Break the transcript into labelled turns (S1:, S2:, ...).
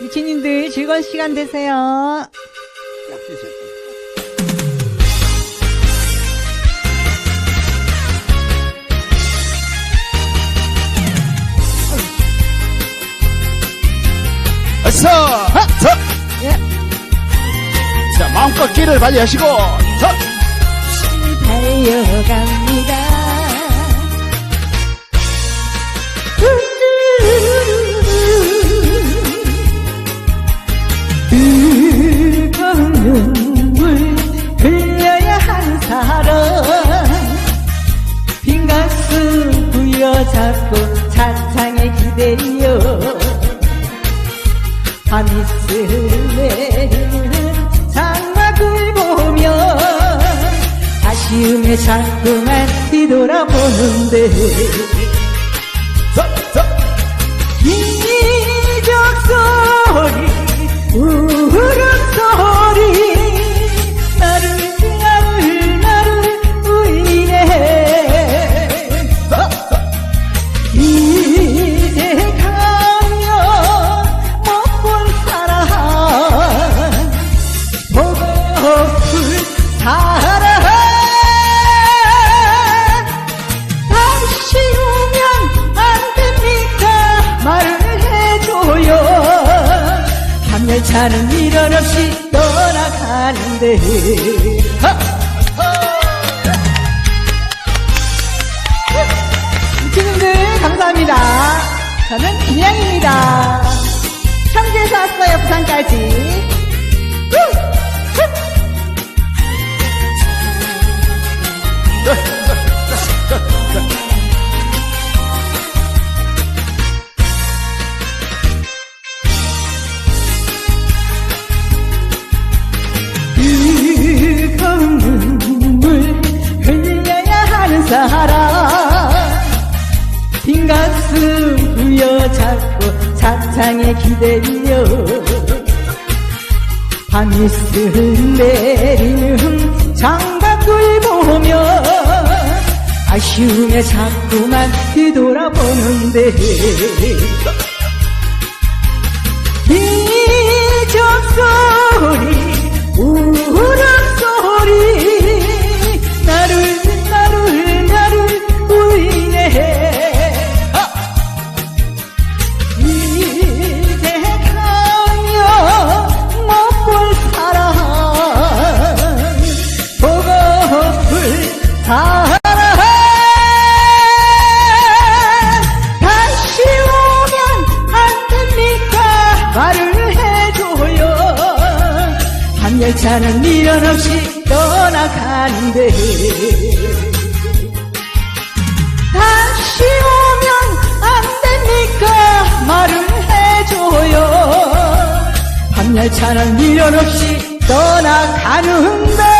S1: 유치님들 즐거운 시간 되세요.
S2: 어서 자,
S1: 예.
S2: 자 마음껏 길을 발휘하시고 자,
S1: 달려갑 잡고 차창에 기대려 밤이 스내리는 장막을 보며 아쉬움에 자꾸만 뒤돌아보는데 고플 사람 다시 오면 안 됩니까 말을 해줘요. 밤열차는 미련 없이 떠나가는데. 친구들 감사합니다. 저는 김양입니다. 청주에서 왔어요 부산까지 빈 가슴 부여잡고 차창에 기대려 밤이 스내리는 장밖을 보며 아쉬움에 자꾸만 뒤돌아보는데 이 열차는 미련 없이 떠나가는데. 다시 오면 안 됩니까? 말을 해줘요. 밤열차는 미련 없이 떠나가는데